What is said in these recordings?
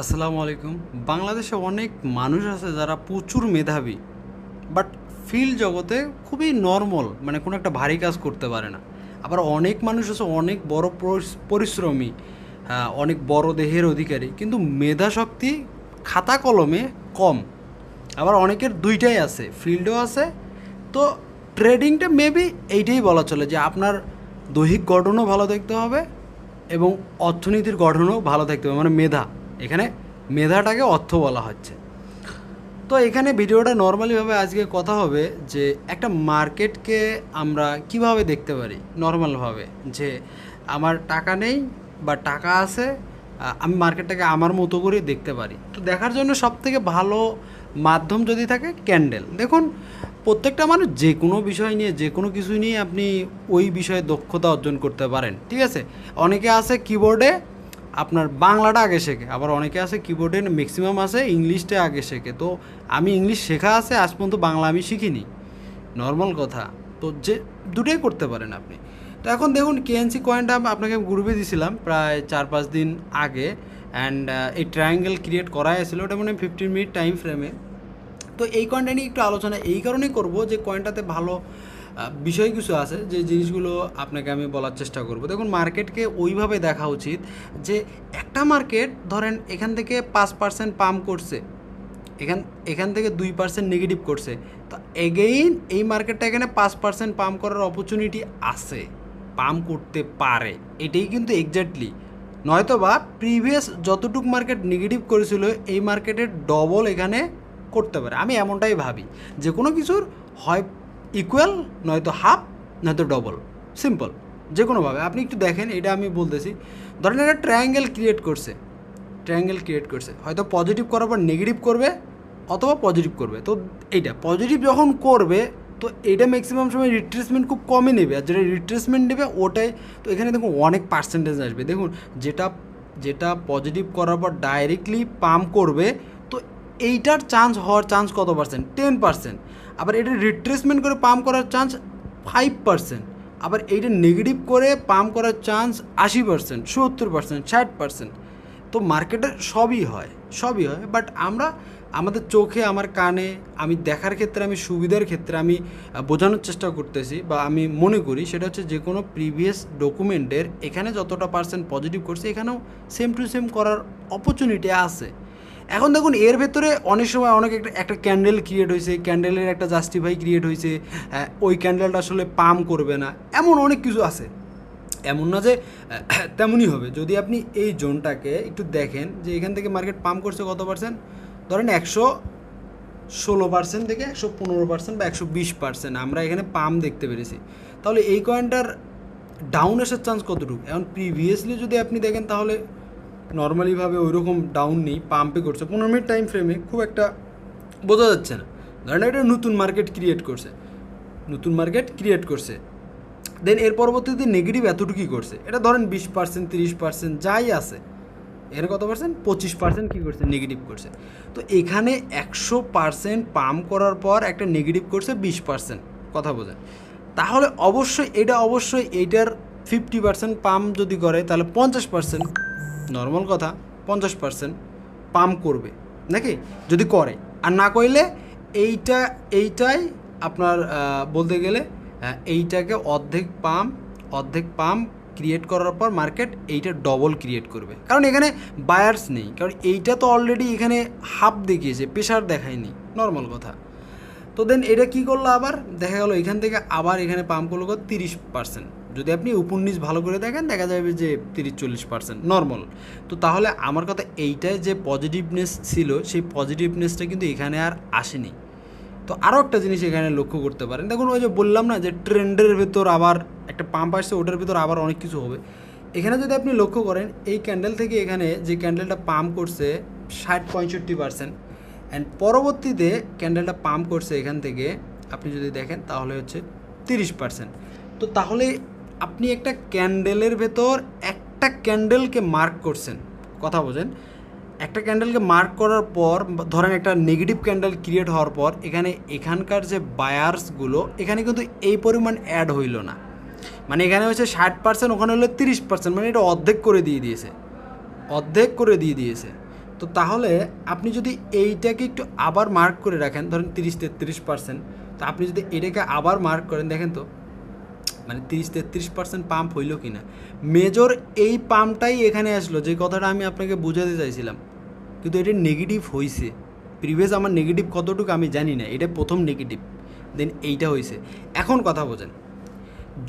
আসসালামু আলাইকুম। বাংলাদেশে অনেক মানুষ আছে যারা প্রচুর মেধাবী বাট ফিল জগতে খুবই নর্মাল মানে কোনো একটা ভারী কাজ করতে পারে না। আবার অনেক মানুষ আছে অনেক বড় পরিশ্রমী হ্যাঁ, অনেক বড় দেহের অধিকারী কিন্তু মেধা শক্তি খাতা কলমে কম। আবার অনেকের দুইটাই আছে ফিল্ডও আছে। তো ট্রেডিংটা মেবি এইটাই বলা চলে যে আপনার দৈহিক গঠনও ভালো দেখতে হবে এবং অর্থনীতির গঠনও ভালো থাকতে হবে মানে মেধা। এখানে মেধাটাকে অর্থ বলা হচ্ছে। তো এখানে ভিডিওটা নর্মালিভাবে আজকে কথা হবে যে একটা মার্কেটকে আমরা কীভাবে দেখতে পারি নর্মালভাবে যে আমার টাকা নেই বা টাকা আছে আমি মার্কেটটাকে আমার মতো করে দেখতে পারি। তো দেখার জন্য সব থেকে ভালো মাধ্যম যদি থাকে ক্যান্ডেল দেখুন, প্রত্যেকটা মানুষ যে কোনো বিষয় নিয়ে, যে কোনো কিছু নিয়ে আপনি ওই বিষয়ে দক্ষতা অর্জন করতে পারেন, ঠিক আছে? অনেকে আছে কিবোর্ডে আপনার বাংলাটা আগে শেখে, আবার অনেকে আছে কিবোর্ডে ম্যাক্সিমাম আছে ইংলিশটা আগে শেখে। তো আমি ইংলিশ শেখা আছে, আজ পর্যন্ত বাংলা আমি শিখিনি। নর্মাল কথা। তো যে দুটোই করতে পারেন আপনি। তো এখন দেখুন কেএনসি কয়েনটা আপনাকে গ্রুপে দিয়েছিলাম প্রায় চার পাঁচ দিন আগে। অ্যান্ড এই ট্রায়াঙ্গেল ক্রিয়েট করা হয়েছিল ওটা মানে ফিফটিন মিনিট টাইম ফ্রেমে তো এই কয়েনটা নিয়ে একটু আলোচনা, এই কারণেই করব যে কয়েনটাতে ভালো বিষয় কিছু আছে যে জিনিসগুলো আপনাকে আমি বলার চেষ্টা করব। দেখুন মার্কেটকে ওইভাবে দেখা উচিত যে একটা মার্কেট ধরেন এখান থেকে পাঁচ পার্সেন্ট পাম্প করছে, এখান এখান থেকে দুই পার্সেন্ট নেগেটিভ করছে, তো এগেইন এই মার্কেটটা এখানে পাঁচ পার্সেন্ট পাম্প করার অপরচুনিটি আছে পাম্প করতে পারে, এটাই কিন্তু এক্স্যাক্টলি নয়তো বা প্রিভিয়াস যতটুক মার্কেট নেগেটিভ করেছিল, এই মার্কেটের ডবল এখানে করতে পারে। আমি এমনটাই ভাবি, যে কোনো কিছুর হয় ইকুয়াল নয়তো হাফ নয়তো ডবল সিম্পল যে কোনোভাবে আপনি একটু দেখেন, এটা আমি বলতেছি। ধরেন একটা ট্রায়াঙ্গেল ক্রিয়েট করছে। ট্রায়াঙ্গেল ক্রিয়েট করছে। হয়তো পজিটিভ করার পর নেগেটিভ করবে, অথবা পজিটিভ করবে। তো এইটা পজিটিভ যখন করবে, তো এটা ম্যাক্সিমাম সময় রিট্রেসমেন্ট খুব কমই নেবে। আর যেটা রিট্রেসমেন্ট নেবে, ওটাই, তো এখানে দেখুন অনেক পার্সেন্টেজ আসবে। দেখুন, যেটা যেটা পজিটিভ করার পর ডাইরেক্টলি পাম্প করবে, তো এইটার চান্স হওয়ার চান্স কত পার্সেন্ট টেন পার্সেন্ট আবার এটা রিট্রেসমেন্ট করে পাম্প করার চান্স ফাইভ পার্সেন্ট আবার এইটা নেগেটিভ করে পাম্প করার চান্স আশি পার্সেন্ট সত্তর পার্সেন্ট ষাট পার্সেন্ট তো মার্কেটে সবই হয় সবই হয়। বাট আমরা, আমাদের চোখে, আমার কানে, আমি দেখার ক্ষেত্রে, আমি সুবিধার ক্ষেত্রে, আমি বোঝানোর চেষ্টা করতেছি বা আমি মনে করি সেটা হচ্ছে যে কোনো প্রিভিয়াস ডকুমেন্টের এখানে যতটা পার্সেন্ট পজিটিভ করছে, এখানেও সেম টু সেম করার অপরচুনিটি আছে। এখন দেখুন এর ভেতরে অনেক সময় অনেক একটা একটা ক্যান্ডেল ক্রিয়েট হয়েছে ক্যান্ডেলের একটা জাস্টিফাই ক্রিয়েট হয়েছে আহ, ওই ক্যান্ডেলটা আসলে পাম করবে না এমন অনেক কিছু আছে। এমন না যে তেমনই হবে। যদি আপনি এই জোনটাকে একটু দেখেন যে এখান থেকে মার্কেট পাম্প করছে কত পার্সেন্ট ধরেন একশো ষোলো পার্সেন্ট থেকে একশো পনেরো পার্সেন্ট বা একশো বিশ পার্সেন্ট আমরা এখানে পাম দেখতে পেরেছি। তাহলে এই কয়েনটার ডাউন আসার চান্স কতটুকু? এখন প্রিভিয়াসলি যদি আপনি দেখেন তাহলে নর্মালিভাবে ওই রকম ডাউন নেই পাম্পে করছে। পনেরো মিনিট টাইম ফ্রেমে খুব একটা বোঝা যাচ্ছে না। ধরেন একটা নতুন মার্কেট ক্রিয়েট করছে। নতুন মার্কেট ক্রিয়েট করছে। দেন এর পরবর্তীতে নেগেটিভ এতটুকুই করছে। এটা ধরেন বিশ পার্সেন্ট তিরিশ পার্সেন্ট যাই আছে। এর কত পার্সেন্ট পঁচিশ পার্সেন্ট কী করছে? নেগেটিভ করছে। তো এখানে একশো পার্সেন্ট পাম্প করার পর একটা নেগেটিভ করছে বিশ পার্সেন্ট কথা বোঝেন। তাহলে অবশ্যই, এটা অবশ্যই এইটার ফিফটি পার্সেন্ট পাম্প যদি করে, তাহলে পঞ্চাশ পার্সেন্ট নর্মাল কথা, পঞ্চাশ পার্সেন্ট পাম্প করবে, নাকি? যদি করে। আর না করলে এইটা, এইটাই আপনার বলতে গেলে এইটাকে অর্ধেক পাম্প অর্ধেক পাম্প ক্রিয়েট করার পর মার্কেট এইটা ডবল ক্রিয়েট করবে। কারণ এখানে বায়ার্স নেই। কারণ এইটা তো অলরেডি এখানে হাফ দেখিয়েছে প্রেশার দেখায়নি নর্মাল কথা। তো দেন এটা কি করল আবার? দেখা গেল এখান থেকে আবার এখানে পাম্প করল তিরিশ পার্সেন্ট যদি আপনি উপন্যাস ভালো করে দেখেন, দেখা যাবে যে তিরিশ, চল্লিশ পার্সেন্ট নর্মাল তো তাহলে আমার কথা এইটাই যে পজিটিভনেস ছিল, সেই পজিটিভনেসটা কিন্তু এখানে আর আসেনি। তো আরও একটা জিনিস এখানে লক্ষ্য করতে পারেন। দেখুন, ওই যে বললাম না যে ট্রেন্ডের ভেতর আবার একটা পাম্প আসছে, ওটার ভেতর আবার অনেক কিছু হবে। এখানে যদি আপনি লক্ষ্য করেন, এই ক্যান্ডেল থেকে এখানে যে ক্যান্ডেলটা পাম্প করছে, ষাট, পঁয়ষট্টি পার্সেন্ট অ্যান্ড পরবর্তীতে ক্যান্ডেলটা পাম্প করছে এখান থেকে, আপনি যদি দেখেন, তাহলে হচ্ছে তিরিশ পার্সেন্ট তো তাহলে আপনি একটা ক্যান্ডেলের ভেতর একটা ক্যান্ডেলকে মার্ক করছেন। কথা বোঝেন? একটা ক্যান্ডেলকে মার্ক করার পর, ধরেন একটা নেগেটিভ ক্যান্ডেল ক্রিয়েট হওয়ার পর, এখানে এখানকার যে বায়ার্সগুলো, এখানে কিন্তু এই পরিমাণ অ্যাড হইল না। মানে এখানে হচ্ছে ষাট পার্সেন্ট ওখানে হলো তিরিশ পার্সেন্ট মানে এটা অর্ধেক করে দিয়ে দিয়েছে। অর্ধেক করে দিয়ে দিয়েছে। তো তাহলে আপনি যদি এইটাকে একটু আবার মার্ক করে রাখেন, ধরেন তিরিশ তেত্রিশ পার্সেন্ট তো আপনি যদি এটাকে আবার মার্ক করেন, দেখেন তো মানে তিরিশ তেত্রিশ পার্সেন্ট পাম্প হইল কি না মেজর এই পাম্পটাই এখানে আসলো, যে কথাটা আমি আপনাকে বোঝাতে চাইছিলাম। কিন্তু এটা নেগেটিভ হয়েছে প্রিভিয়াস আমার নেগেটিভ কতটুকু আমি জানি না, এটা প্রথম নেগেটিভ দেন এইটা হয়েছে এখন কথা বোঝেন,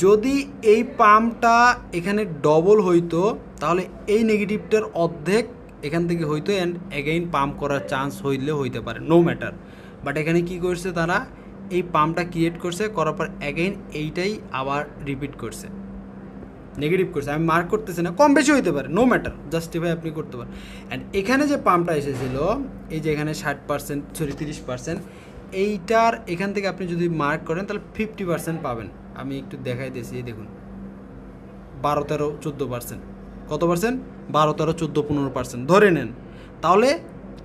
যদি এই পাম্পটা এখানে ডবল হইতো, তাহলে এই নেগেটিভটার অর্ধেক এখান থেকে হইতো অ্যান্ড এগেইন পাম্প করার চান্স হইলে হইতে পারে নো ম্যাটার বাট এখানে কি করছে তারা এই পাম্পটা ক্রিয়েট করছে, করার পর অ্যাগেইন এইটাই আবার রিপিট করছে। নেগেটিভ করছে। আমি মার্ক করতেছি না, কম বেশি হইতে পারে নো ম্যাটার জাস্টিফাই আপনি করতে পারেন। অ্যান্ড এখানে যে পাম্পটা এসেছিল, এই যে এখানে ষাট পার্সেন্ট সরি তিরিশ পার্সেন্ট এইটার এখান থেকে আপনি যদি মার্ক করেন, তাহলে ফিফটি পার্সেন্ট পাবেন। আমি একটু দেখাই দিয়েছি দেখুন। বারো তেরো, চোদ্দ পার্সেন্ট কত পার্সেন্ট বারো তেরো, চোদ্দ, পনেরো পার্সেন্ট ধরে নেন। তাহলে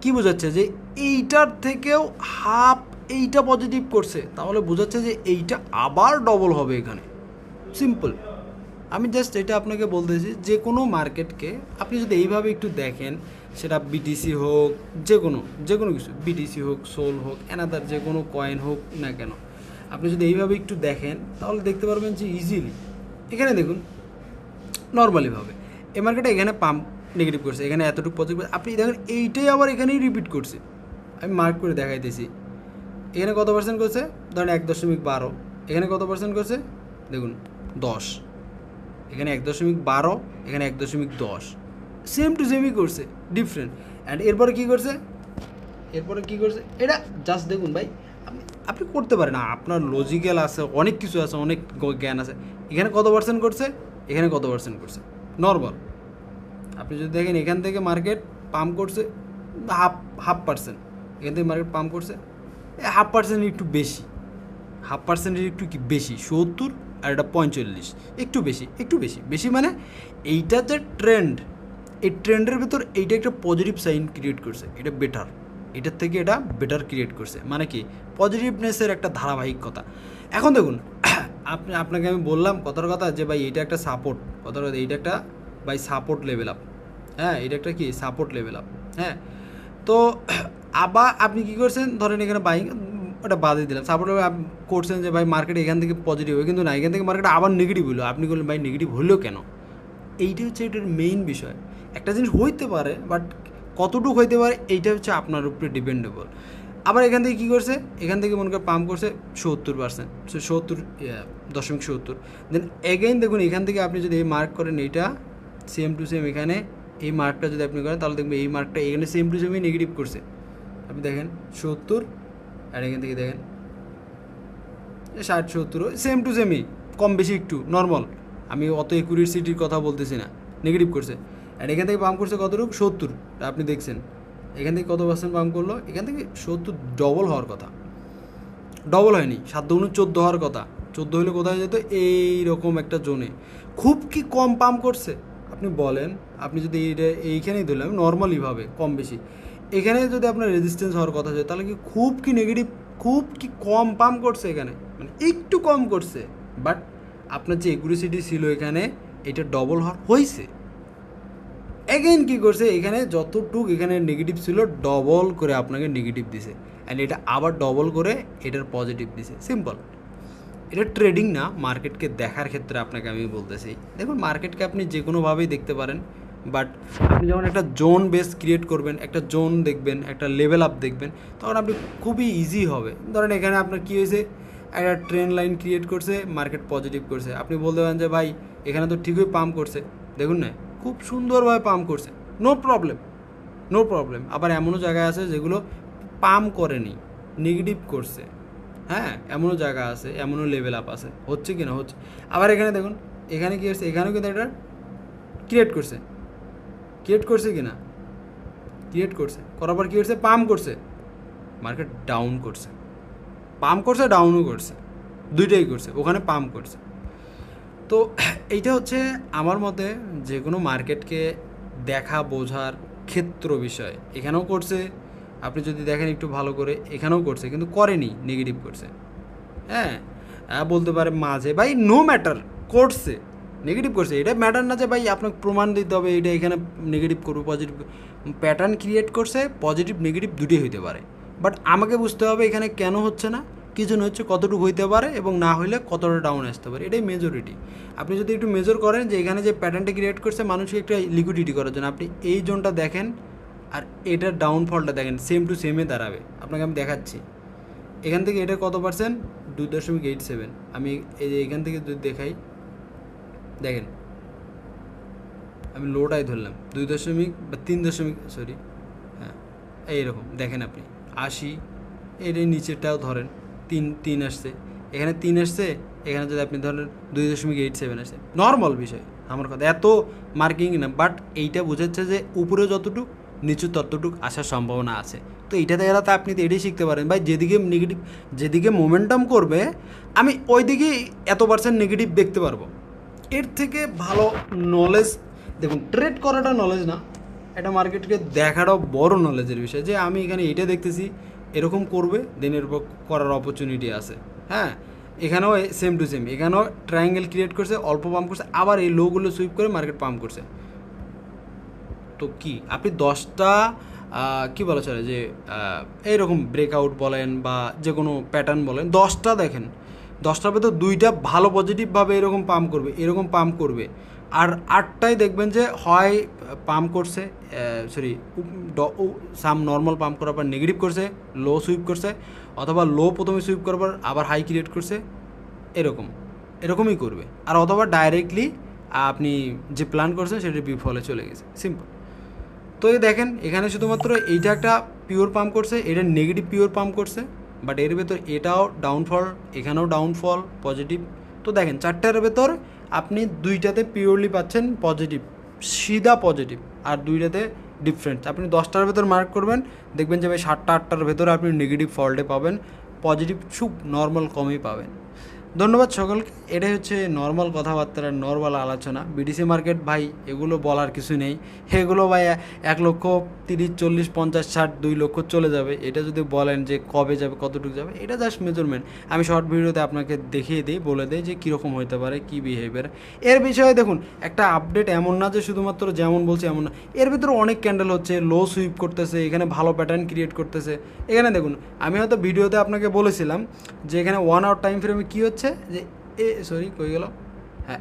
কি বোঝাচ্ছে যে এইটার থেকেও হাফ এইটা পজিটিভ করছে, তাহলে বোঝাচ্ছে যে এইটা আবার ডবল হবে এখানে। সিম্পল আমি জাস্ট এটা আপনাকে বলতেছি যে কোনো মার্কেটকে আপনি যদি এইভাবে একটু দেখেন, সেটা বিটিসি হোক, যে কোনো যে কোনো কিছু বিটিসি হোক সোল হোক অ্যানাদার যে কোনো কয়েন হোক না কেন, আপনি যদি এইভাবে একটু দেখেন, তাহলে দেখতে পারবেন যে ইজিলি এখানে দেখুন নর্মালিভাবে এ মার্কেটে এখানে পাম্প নেগেটিভ করছে, এখানে এতটুকু পজিটিভ আপনি দেখেন এইটাই আবার এখানেই রিপিট করছে। আমি মার্ক করে দেখাইতেছি এখানে কত পার্সেন্ট করছে? ধরেন এক দশমিক বারো। এখানে কত পার্সেন্ট করছে? দেখুন, দশ। এখানে এক দশমিক বারো, এখানে এক দশমিক দশ। সেম টু সেমই করছে ডিফারেন্ট অ্যান্ড এরপরে কী করছে? এরপরে কী করছে? এটা জাস্ট দেখুন ভাই, আপনি আপনি করতে পারেন। আপনার লজিক্যাল আছে, অনেক কিছু আছে, অনেক জ্ঞান আছে। এখানে কত পার্সেন্ট করছে? এখানে কত পার্সেন্ট করছে? নর্মাল আপনি যদি দেখেন, এখান থেকে মার্কেট পাম্প করছে হাফ হাফ পার্সেন্ট এখান থেকে মার্কেট পাম্প করছে হাফ পার্সেন্ট একটু বেশি। হাফ পার্সেন্টের একটু কি বেশি? সত্তর আর এটা পঁয়তাল্লিশ। একটু বেশি একটু বেশি। বেশি মানে এইটা যে ট্রেন্ড এই ট্রেন্ডের ভেতর এইটা একটা পজিটিভ সাইন ক্রিয়েট করছে। এটা বেটার এটার থেকে এটা বেটার ক্রিয়েট করছে। মানে কি? পজিটিভনেসের একটা ধারাবাহিকতা। এখন দেখুন, আপনি, আপনাকে আমি বললাম কথার কথা যে ভাই এইটা একটা সাপোর্ট কথার কথা, এইটা একটা ভাই সাপোর্ট লেভেল আপ হ্যাঁ এটা একটা কি? সাপোর্ট লেভেল আপ হ্যাঁ তো আবার আপনি কি করছেন? ধরেন এখানে বাইং ওটা বাদে দিলাম। সাপোর্ট করছেন যে, ভাই মার্কেট এখান থেকে পজিটিভ হবে কিন্তু না, এখান থেকে মার্কেট আবার নেগেটিভ হলো। আপনি বললেন, ভাই নেগেটিভ হলো কেন? এইটা হচ্ছে এটার মেইন বিষয়। একটা জিনিস হইতে পারে বাট কতটুকু হইতে পারে, এইটা হচ্ছে আপনার উপরে ডিপেন্ডেবল আবার এখান থেকে কী করছে? এখান থেকে মনে করে পাম্প করছে সত্তর পার্সেন্ট সত্তর দশমিক সত্তর। দেন এগেইন দেখুন, এখান থেকে আপনি যদি এই মার্ক করেন এইটা সেম টু সেম এখানে, এই মার্কটা যদি আপনি করেন, তাহলে দেখবেন এই মার্কটা এখানে সেম টু সেমই নেগেটিভ করছে। আপনি দেখেন সত্তর, আর এখান থেকে দেখেন ষাট, সত্তর সেম টু সেমই কম বেশি একটু নর্মাল আমি অত সিটির কথা বলতেছি না নেগেটিভ করছে। আর এখান থেকে পাম্প করছে কতটুকু? সত্তর আপনি দেখছেন। এখান থেকে কত পার্সেন্ট পাম্প করল? এখান থেকে সত্তর ডবল হওয়ার কথা। ডবল হয়নি, সাত দুগুণ চোদ্দ হওয়ার কথা। চোদ্দ হলে কোথায় যেত? এইরকম একটা জোনে খুব কি কম পাম্প করছে? আপনি বলেন, আপনি যদি এইটা এইখানেই ধরলাম নর্মালিভাবে কম বেশি। এখানে যদি আপনার রেজিস্ট্যান্স হওয়ার কথা হয় তাহলে কি খুব কি নেগেটিভ খুব কি কম পাম্প করছে এখানে? মানে একটু কম করছে বাট আপনার যে একুরেসিটি ছিল এখানে, এটা ডবল হওয়ার হয়েছে। এগেইন কি করছে, এখানে যতটুক এখানে নেগেটিভ ছিল ডবল করে আপনাকে নেগেটিভ দিছে। অ্যান্ড এটা আবার ডবল করে এটার পজিটিভ দিছে। সিম্পল এটা ট্রেডিং না মার্কেটকে দেখার ক্ষেত্রে আপনাকে আমি বলতেছি। দেখুন মার্কেটকে আপনি যে কোনোভাবেই দেখতে পারেন। বাট আপনি যখন একটা জোন বেস ক্রিয়েট করবেন, একটা জোন দেখবেন, একটা লেভেল আপ দেখবেন, তখন আপনি খুবই ইজি হবে। ধরেন এখানে আপনার কী হয়েছে? একটা ট্রেন লাইন ক্রিয়েট করছে মার্কেট পজিটিভ করছে। আপনি বলতে পারেন যে, ভাই, এখানে তো ঠিকই পাম্প করছে। দেখুন না, খুব সুন্দরভাবে পাম্প করছে। নো প্রবলেম নো প্রবলেম আবার এমনও জায়গায় আছে যেগুলো পাম্প করেনি নেগেটিভ করছে। হ্যাঁ এমনও জায়গা আছে, এমনও লেভেল আপ আছে। হচ্ছে কি না? হচ্ছে। আবার এখানে দেখুন, এখানে কী হচ্ছে এখানেও কিন্তু এটা ক্রিয়েট করছে। ক্রিয়েট করছে কি না ক্রিয়েট করছে। করার পর কী করছে? পাম্প করছে। মার্কেট ডাউন করছে। পাম্প করছে ডাউনও করছে। দুইটাই করছে। ওখানে পাম্প করছে। তো এইটা হচ্ছে আমার মতে যে কোনো মার্কেটকে দেখা বোঝার ক্ষেত্র বিষয়। এখানেও করছে। আপনি যদি দেখেন একটু ভালো করে, এখানেও করছে। কিন্তু করেনি নেগেটিভ করছে। হ্যাঁ? বলতে পারে মাঝে ভাই নো ম্যাটার করছে। নেগেটিভ করছে। এটা ম্যাটার না যে ভাই আপনাকে প্রমাণ দিতে হবে, এটা এখানে নেগেটিভ করবে পজিটিভ প্যাটার্ন ক্রিয়েট করছে পজিটিভ নেগেটিভ দুটোই হইতে পারে। বাট আমাকে বুঝতে হবে এখানে কেন হচ্ছে না, কি জন্য হচ্ছে, কতটুকু হইতে পারে এবং না হইলে কতটা ডাউন আসতে পারে। এটাই মেজরিটি আপনি যদি একটু মেজর করেন যে এখানে যে প্যাটার্নটা ক্রিয়েট করছে, মানুষকে একটা লিকুইডিটি করার জন্য আপনি এই জোনটা দেখেন আর এটার ডাউনফলটা দেখেন সেম টু সেমে দাঁড়াবে। আপনাকে আমি দেখাচ্ছি। এখান থেকে এটা কত পার্সেন্ট দুই দশমিক এইট সেভেন আমি এই যে এখান থেকে যদি দেখাই দেখেন, আমি লোটাই ধরলাম, দুই দশমিক বা তিন দশমিক সরি হ্যাঁ এইরকম, দেখেন আপনি, আশি, এর নিচেরটাও ধরেন, তিন তিন আসছে, এখানে তিন আসছে, এখানে যদি আপনি ধরেন দুই দশমিক এইট সেভেন আসছে নর্মাল বিষয়, আমার কথা, এত মার্কিং না বাট এইটা বোঝাচ্ছে যে উপরে যতটুকু, নিচু ততটুক আসার সম্ভাবনা আছে, তো এইটাতে এরা তো আপনি তো এটাই শিখতে পারেন, ভাই, যেদিকে নেগেটিভ যেদিকে মোমেন্টাম করবে, আমি ওই দিকেই এত পার্সেন্ট নেগেটিভ দেখতে পারব। এর থেকে ভালো নলেজ দেখুন ট্রেড করাটা নলেজ না, এটা মার্কেটকে দেখাটাও বড় নলেজের বিষয়। যে আমি এখানে এটা দেখতেছি, এরকম করবে দেন এর করার অপরচুনিটি আছে। হ্যাঁ এখানেও সেম টু সেম এখানেও ট্রায়াঙ্গেল ক্রিয়েট করছে, অল্প পাম্প করছে, আবার এই লোগুলো সুইপ করে মার্কেট পাম্প করছে। তো কি, আপনি দশটা কি বলা চলে যে এইরকম ব্রেকআউট বলেন বা যে কোনো প্যাটার্ন বলেন, দশটা দেখেন দশটার ভেতর দুইটা ভালো পজিটিভভাবে এরকম পাম্প করবে, এরকম পাম্প করবে। আর আটটাই দেখবেন যে হয় পাম্প করছে সরি সাম নর্মাল পাম্প করার পর নেগেটিভ করছে লো সুইপ করছে, অথবা লো প্রথমে সুইপ করার পর আবার হাই ক্রিয়েট করছে, এরকম, এরকমই করবে। আর অথবা ডাইরেক্টলি আপনি যে প্ল্যান করছেন সেটা বিফলে চলে গেছে সিম্পল তো এই দেখেন, এখানে শুধুমাত্র এইটা একটা পিওর পাম্প করছে, এটা নেগেটিভ পিওর পাম্প করছে। বাট এর ভেতর এটাও ডাউনফল এখানেও ডাউনফল পজিটিভ তো দেখেন, চারটার ভেতর আপনি দুইটাতে পিওরলি পাচ্ছেন পজিটিভ সিধা পজিটিভ আর দুইটাতে ডিফারেন্স আপনি দশটার ভেতর মার্ক করবেন, দেখবেন যে ভাই সাতটা, আটটার ভেতরে আপনি নেগেটিভ ফল্টে পাবেন পজিটিভ খুব নর্মাল কমই পাবেন। ধন্যবাদ সকলকে। এটাই হচ্ছে নর্মাল কথাবার্তার নর্মাল আলোচনা। বিডিসি মার্কেট ভাই, এগুলো বলার কিছু নেই। এগুলো, ভাই, এক লক্ষ তিরিশ, চল্লিশ, পঞ্চাশ, ষাট, দুই লক্ষ চলে যাবে। এটা যদি বলেন যে কবে যাবে, কতটুকু যাবে, এটা জাস্ট মেজারমেন্ট আমি শর্ট ভিডিওতে আপনাকে দেখিয়ে দিই, বলে দিই যে কীরকম হতে পারে, কী বিহেভিয়ার এর বিষয়ে দেখুন, একটা আপডেট এমন না যে শুধুমাত্র যেমন বলছি এমন না। এর ভিতরে অনেক ক্যান্ডেল হচ্ছে লো সুইপ করতেছে, এখানে ভালো প্যাটার্ন ক্রিয়েট করতেছে। এখানে দেখুন, আমি হয়তো ভিডিওতে আপনাকে বলেছিলাম যে এখানে ওয়ান আওয়ার টাইম ফ্রেমে কী হচ্ছে? যে এ সরি কই গেল হ্যাঁ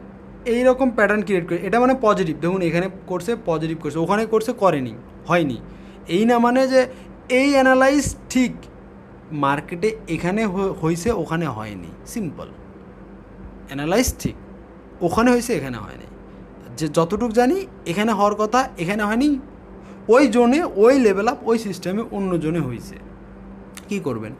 এইরকম প্যাটার্ন ক্রিয়েট করে, এটা মানে পজিটিভ দেখুন, এখানে করছে পজিটিভ করছে ওখানে করছে করেনি, হয়নি। এই না মানে যে এই অ্যানালাইজ ঠিক মার্কেটে এখানে হয়েছে ওখানে হয়নি। সিম্পল অ্যানালাইজ ঠিক, ওখানে হয়েছে এখানে হয়নি। যে যতটুকু জানি, এখানে হওয়ার কথা, এখানে হয়নি, ওই জোনে, ওই লেভেল আপ ওই সিস্টেমে অন্য জোনে হয়েছে কী করবেন?